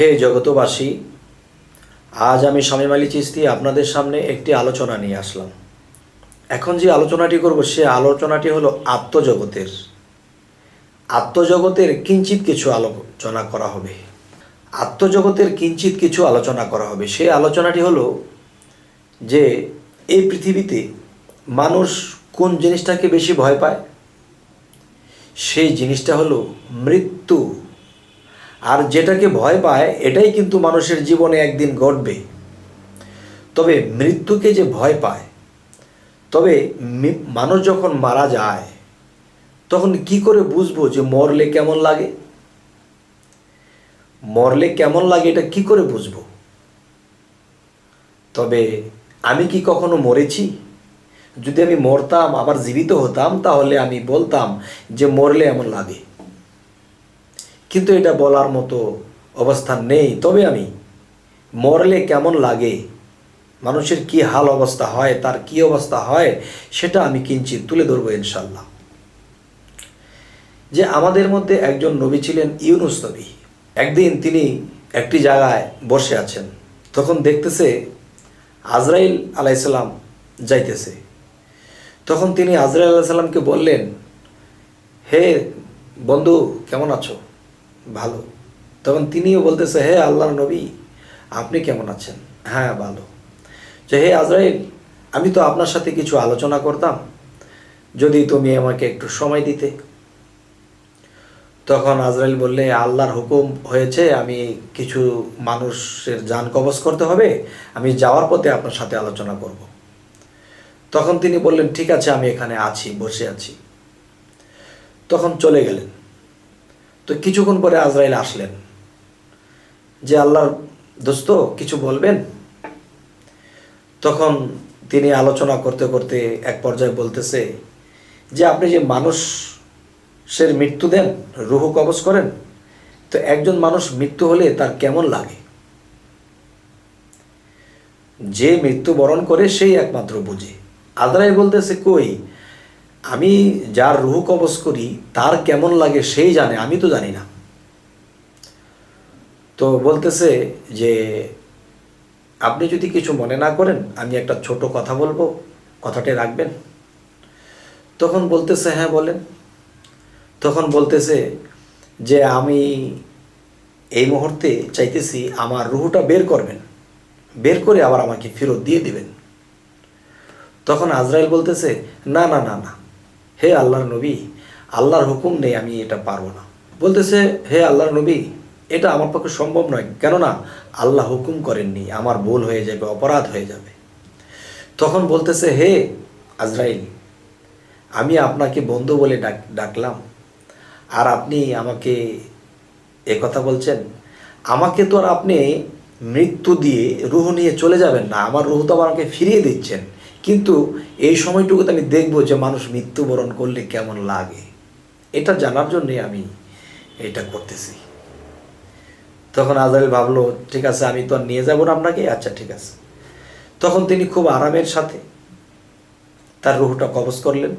হে জগতবাসী, আজ আমি স্বামী মালি চিস্তি আপনাদের সামনে একটি আলোচনা নিয়ে আসলাম। এখন যে আলোচনাটি করব, সে আলোচনাটি হলো আত্মজগতের। আত্মজগতের কিঞ্চিত কিছু আলোচনা করা হবে। আত্মজগতের কিঞ্চিত কিছু আলোচনা করা হবে। সেই আলোচনাটি হলো যে, এই পৃথিবীতে মানুষ কোন জিনিসটাকে বেশি ভয় পায়? সেই জিনিসটা হলো মৃত্যু। আর যেটাকে ভয় পায়, এটাই কিন্তু মানুষের জীবনে একদিন ঘটবে। তবে মৃত্যুকে যে ভয় পায়, তবে মানুষ যখন মারা যায়, তখন কি করে বুঝব যে মরলে কেমন লাগে? মরলে কেমন লাগে এটা কি করে বুঝব? তবে আমি কি কখনো মরেছি? যদি আমি মরতাম আবার জীবিত হতাম, তাহলে আমি বলতাম যে মরলে এমন লাগে। কিন্তু এটা বলার মতো অবস্থান নেই। তবে আমি, মরলে কেমন লাগে? মানুষের কি হাল অবস্থা হয়, তার কি অবস্থা হয়, সেটা আমি কিঞ্চিত তুলে ধরবো ইনশাল্লাহ যে আমাদের মধ্যে একজন নবী ছিলেন ইউনুস নবী। একদিন তিনি একটি জায়গায় বসে আছেন। তখন দেখতেছে আজরাইল আলাইসাল্লাম যাইতেছে। তখন তিনি আজরাইল আলাইসাল্লামকে বললেন, হে বন্ধু, কেমন আছো? ভালো। তখন তিনিও বলতেছে, হে আল্লাহর নবী, আপনি কেমন আছেন? হ্যাঁ ভালো। যে, হে আজরাইল, আমি তো আপনার সাথে কিছু আলোচনা করতাম। যদি তুমি আমাকে একটু সময় দিতে। তখন আজরাইল বললে, আল্লাহর হুকুম হয়েছে, আমি কিছু মানুষের যান কবজ করতে হবে, আমি যাওয়ার পথে আপনার সাথে আলোচনা করব। তখন তিনি বললেন, ঠিক আছে, আমি এখানে আছি, বসে আছি। তখন চলে গেলেন। তো কিছুক্ষণ পরে আজরাইল আসলেন। যে আল্লাহর দোস্ত, কিছু বলবেন? তখন তিনি আলোচনা করতে করতে এক পর্যায়ে বলতেছে, যে আপনি যে মানুষের মৃত্যু দেন, রুহ কবজ করেন, তো একজন মানুষ মৃত্যু হলে তার কেমন লাগে? যে মৃত্যুবরণ করে, সেই একমাত্র বুঝে। আদরাই বলতেছে, কই আমি যার রুহ কবজ করি, তার কেমন লাগে সেই জানে, আমি তো জানি না। তো বলতেছে যে, আপনি যদি কিছু মনে না করেন, আমি একটা ছোট কথা বলব কথাটি রাখবেন। তখন বলতেছে হ্যাঁ বলেন। তখন বলতেছে যে, আমি এই মুহূর্তে চাইতেছি আমার রুহুটা বের করবেন। বের করে আবার আমাকে ফেরত দিয়ে দিবেন। তখন আজরাইল বলতেছে, না না না না। হে আল্লাহর নবী, আল্লাহর হুকুম নেই, আমি এটা পারব না। বলতেছে, হে আল্লাহর নবী, এটা আমার পক্ষে সম্ভব নয়, কেননা আল্লাহ হুকুম করেননি, আমার ভুল হয়ে যাবে, অপরাধ হয়ে যাবে। তখন বলতেছে, হে আজরাইল, আমি আপনাকে বন্ধু বলে ডাক, ডাকলাম, আর আপনি আমাকে এ কথা বলছেন, আমাকে তো আর আপনি মৃত্যু দিয়ে রুহ নিয়ে চলে যাবেন না, আমার রুহ তো আমাকে ফিরিয়ে দিচ্ছেন। কিন্তু এই সময়টুকুতে আমি দেখব যে মানুষ মৃত্যুবরণ করলে কেমন লাগে। এটা জানার জন্যে আমি এটা করতেছি। তখন আজারিল ভাবলো, ঠিক আছে, আমি তো আর নিয়ে যাব না আপনাকে? আচ্ছা ঠিক আছে। তখন তিনি খুব আরামের সাথে তার রুহটা কবজ করলেন।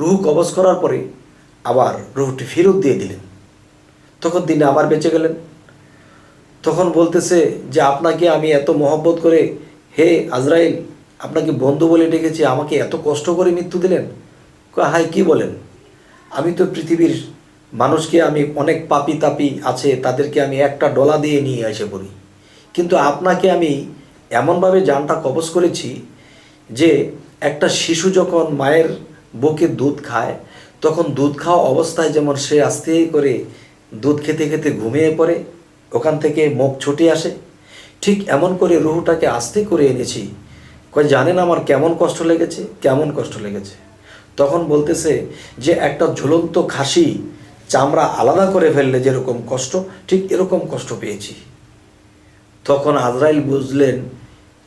রুহু কবজ করার পরে আবার রুহটি ফেরত দিয়ে দিলেন। তখন তিনি আবার বেঁচে গেলেন। তখন বলতেছে যে, আপনাকে আমি এত মহব্বত করে, হে আজরাইল আপনাকে বন্ধু বলে ডেকেছি, আমাকে এত কষ্ট করে মৃত্যু দিলেন? হাই কি বলেন? আমি তো পৃথিবীর মানুষকে, আমি অনেক পাপি তাপি আছে, তাদেরকে আমি একটা ডলা দিয়ে নিয়ে এসে পড়ি। কিন্তু আপনাকে আমি এমনভাবে জানটা কবজ করেছি যে, একটা শিশু যখন মায়ের বুকে দুধ খায়, তখন দুধ খাওয়া অবস্থায় যেমন সে আস্তে করে দুধ খেতে খেতে ঘুমিয়ে পড়ে, ওখান থেকে মুখ ছুটে আসে, ঠিক এমন করে রুহুটাকে আস্তে করে এনেছি কয়, জানেন আমার কেমন কষ্ট লেগেছে? কেমন কষ্ট লেগেছে? তখন বলতেছে যে, একটা ঝুলন্ত খাসি চামড়া আলাদা করে ফেললে যেরকম কষ্ট, ঠিক এরকম কষ্ট পেয়েছি। তখন আজরাইল বুঝলেন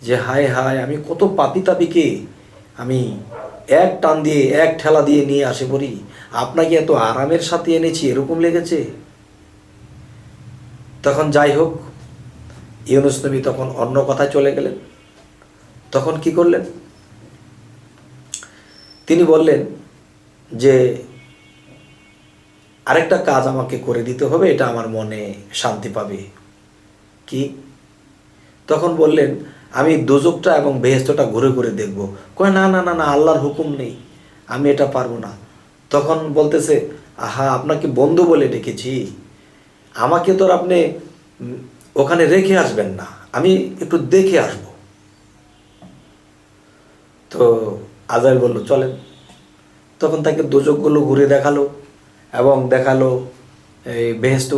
যে, হায় হায়, আমি কত পাপি তাপিকে আমি এক টান দিয়ে, এক ঠেলা দিয়ে নিয়ে আসে পড়ি। আপনাকে এত আরামের সাথে এনেছি, এরকম লেগেছে? তখন যাই হোক, ইউনুস নবী তখন অন্য কথায় চলে গেলেন। তখন কি করলেন? তিনি বললেন যে, আরেকটা কাজ আমাকে করে দিতে হবে, এটা আমার মনে শান্তি পাবে। কি? তখন বললেন, আমি দুজকটা এবং বেহেস্তটা ঘুরে ঘুরে দেখব। কয়, না না না না, আল্লাহর হুকুম নেই, আমি এটা পারব না। তখন বলতেছে, আহা, আপনাকে বন্ধু বলে ডেকেছি, আমাকে তো আর আপনি ওখানে রেখে আসবেন না, আমি একটু দেখে আসব। তো আজাইল বলল, চলেন। তখন তাকে দুজকগুলো ঘুরে দেখাল এবং দেখাল এই বেহেস্ত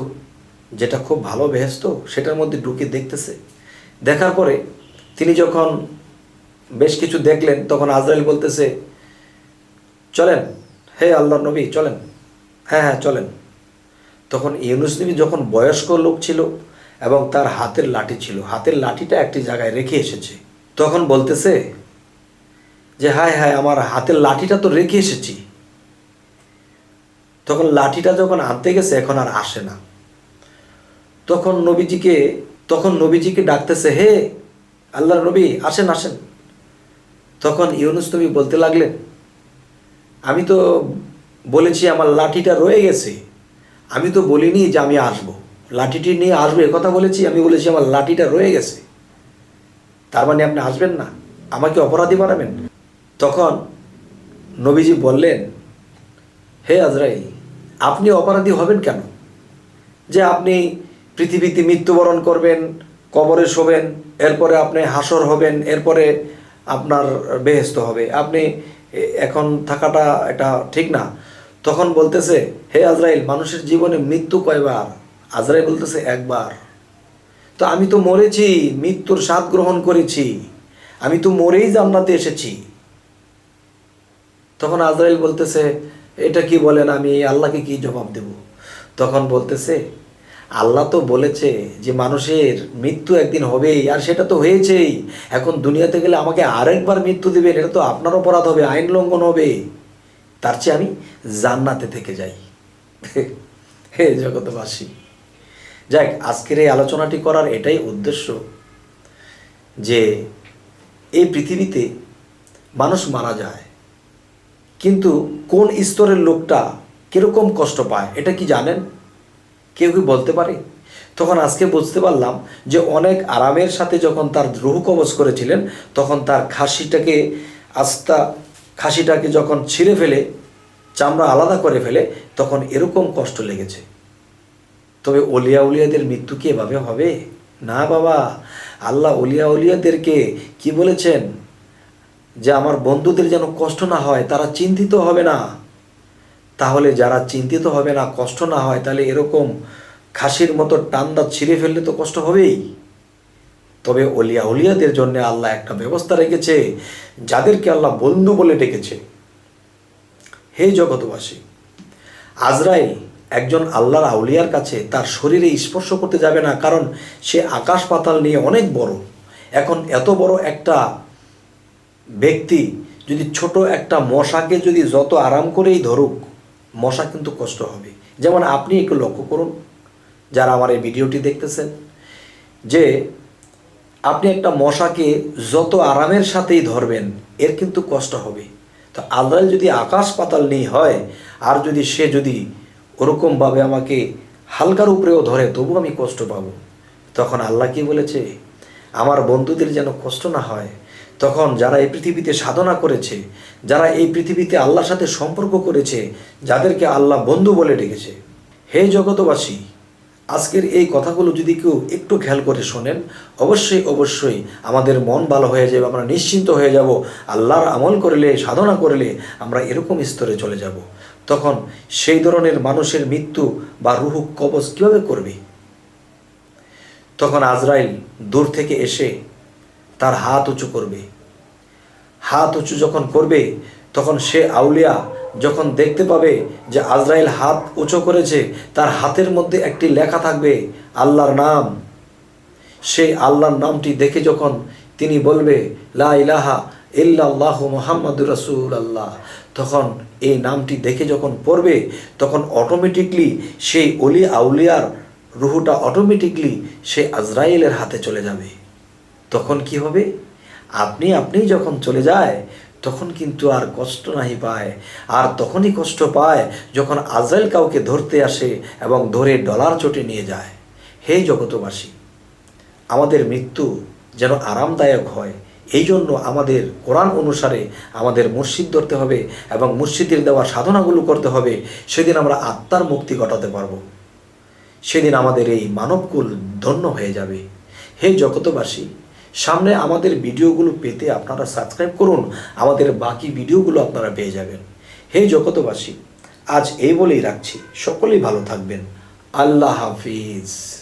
যেটা খুব ভালো বেহেস্ত সেটার মধ্যে ঢুকে দেখতেছে। দেখার পরে তিনি যখন বেশ কিছু দেখলেন, তখন আজরাইল বলতেছে, চলেন, হে আল্লাহ নবী, চলেন। হ্যাঁ হ্যাঁ চলেন। তখন ইউনুস নবী যখন বয়স্ক লোক ছিল এবং তার হাতের লাঠি ছিল, হাতের লাঠিটা একটি জায়গায় রেখে এসেছে, তখন বলতেছে যে হায় হায় আমার হাতের লাঠিটা তো রেখে এসেছি। তখন লাঠিটা যখন আনতে গেছে, এখন আর আসে না। তখন নবীজিকে তখন নবীজিকে ডাকতেছে, হে আল্লাহর নবী, আসেন আসেন। তখন ইউনুস নবী বলতে লাগলেন, আমি তো বলেছি আমার লাঠিটা রয়ে গেছে। আমি তো বলিনি যে আমি আসব। লাঠিটি নিয়ে আসব কথা বলেছি, আমি বলেছি আমার লাঠিটা রয়ে গেছে। তার মানে আপনি আসবেন না। আমাকে অপরাধী বানাবেন? তখন নবীজি বললেন, হে আজরাইল, আপনি অপরাধী হবেন কেন? যে আপনি পৃথিবীতে মৃত্যুবরণ করবেন, কবরে শোবেন, এরপরে আপনি হাসর হবেন, এরপরে আপনার বেহেস্ত হবে। আপনি এখন থাকাটা এটা ঠিক না। তখন বলতেছে, হে আজরাইল, মানুষের জীবনে মৃত্যু কয়বার? আজরাইল বলতেছে, একবার। তো আমি তো মরেছি, মৃত্যুর স্বাদ গ্রহণ করেছি। আমি তো মরেই জান্নাতে এসেছি। তখন আজরাইল বলতেছে, এটা কি বলেন আমি আল্লাহকে কি জবাব দেব? তখন বলতেছে, আল্লাহ তো বলেছে যে মানুষের মৃত্যু একদিন হবেই, আর সেটা তো হয়েছেই। এখন দুনিয়াতে গেলে আমাকে আরেকবার মৃত্যু দিবেন, এটা তো আপনার অপরাধ হবে, আইন লঙ্ঘন হবে। তার চেয়ে আমি জান্নাতে থেকে যাই। হে জগতবাসী যাক, আজকের এই আলোচনাটি করার এটাই উদ্দেশ্য যে, এই পৃথিবীতে মানুষ মারা যায়। কিন্তু কোন স্তরের লোকটা কীরকম কষ্ট পায়, এটা কি জানেন? কেউ কি বলতে পারে? তখন আজকে বুঝতে পারলাম যে অনেক আরামের সাথে যখন তার রুহ কবচ করেছিলেন, তখন তার খাসিটাকে আস্তা, খাসিটাকে যখন ছিঁড়ে ফেলে, চামড়া আলাদা করে ফেলে, তখন এরকম কষ্ট লেগেছে। তবে অলিয়া উলিয়াদের মৃত্যু কি এভাবে হবে? না বাবা, আল্লাহ অলিয়া উলিয়াদেরকে কি বলেছেন? যে আমার বন্ধুদের যেন কষ্ট না হয়, তারা চিন্তিত হবে না। তাহলে যারা চিন্তিত হবে না, কষ্ট না হয়, তাহলে এরকম খাসির মতো টান্দা ছিঁড়ে ফেললে তো কষ্ট হবেই। তবে অলিয়া উলিয়াদের জন্য আল্লাহ একটা ব্যবস্থা রেখেছে, যাদেরকে আল্লাহ বন্ধু বলে ডেকেছে। হে জগতবাসী আজরাইল একজন আল্লাহর আউলিয়ার কাছে তার শরীরে স্পর্শ করতে যাবে না, কারণ সে আকাশ পাতাল নিয়ে অনেক বড়। এখন এত বড় একটা ব্যক্তি যদি ছোট একটা মশাকে যদি যত আরাম করেই ধরুক, মশা কিন্তু কষ্ট হবে। যেমন আপনি একটু লক্ষ্য করুন, যারা আমার এই ভিডিওটি দেখতেছেন, যে আপনি একটা মশাকে যত আরামের সাথেই ধরবেন, এর কিন্তু কষ্ট হবে। তো আল্লাহ যদি আকাশ পাতাল নেই হয়, আর যদি সে যদি ওরকমভাবে আমাকে হালকার উপরেও ধরে তবু আমি কষ্ট পাবো। তখন আল্লাহ কি বলেছে? আমার বন্ধুদের যেন কষ্ট না হয় তখন যারা এই পৃথিবীতে সাধনা করেছে, যারা এই পৃথিবীতে আল্লাহর সাথে সম্পর্ক করেছে, যাদেরকে আল্লাহ বন্ধু বলে ডেকেছে। হে জগতবাসী আজকের এই কথাগুলো যদি কেউ একটু খেয়াল করে শোনেন, অবশ্যই অবশ্যই আমাদের মন ভালো হয়ে যাবে, আমরা নিশ্চিন্ত হয়ে যাব, আল্লাহর আমল করলে, সাধনা করলে আমরা এরকম স্তরে চলে যাব। তখন সেই ধরনের মানুষের মৃত্যু বা রুহ কবজ কীভাবে করবে? তখন আজরাইল দূর থেকে এসে তার হাত উঁচু করবে। হাত উঁচু যখন করবে, তখন সে আউলিয়া যখন দেখতে পাবে যে আজরাইল হাত উঁচু করেছে, তার হাতের মধ্যে একটি লেখা থাকবে, আল্লাহর নাম। সেই আল্লাহর নামটি দেখে যখন তিনি বলবে, লা ইলাহা ইল্লাল্লাহ মোহাম্মদুর রাসূল আল্লাহ তখন এই নামটি দেখে যখন পড়বে, তখন অটোমেটিকলি সেই অলি আউলিয়ার রুহুটা অটোমেটিকলি সে আজরাইলের হাতে চলে যাবে। তখন কি হবে? আপনি আপনি যখন চলে যায়, তখন কিন্তু আর কষ্ট নাহি পায়। আর তখনই কষ্ট পায় যখন আজরাইল কাউকে ধরতে আসে এবং ধরে ডলার চটে নিয়ে যায়। হে জগতবাসী আমাদের মৃত্যু যেন আরামদায়ক হয় এই জন্য আমাদের কোরআন অনুসারে আমাদের মসজিদ ধরতে হবে এবং মসজিদের দেওয়া সাধনাগুলো করতে হবে। সেদিন আমরা আত্মার মুক্তি ঘটাতে পারব। সেদিন আমাদের এই মানবকুল ধন্য হয়ে যাবে। হে জগতবাসী সামনে আমাদের ভিডিওগুলো পেতে আপনারা সাবস্ক্রাইব করুন। আমাদের বাকি ভিডিওগুলো আপনারা পেয়ে যাবেন। হে জগতবাসী আজ এই বলেই রাখছি। সকলেই ভালো থাকবেন। আল্লাহ হাফিজ।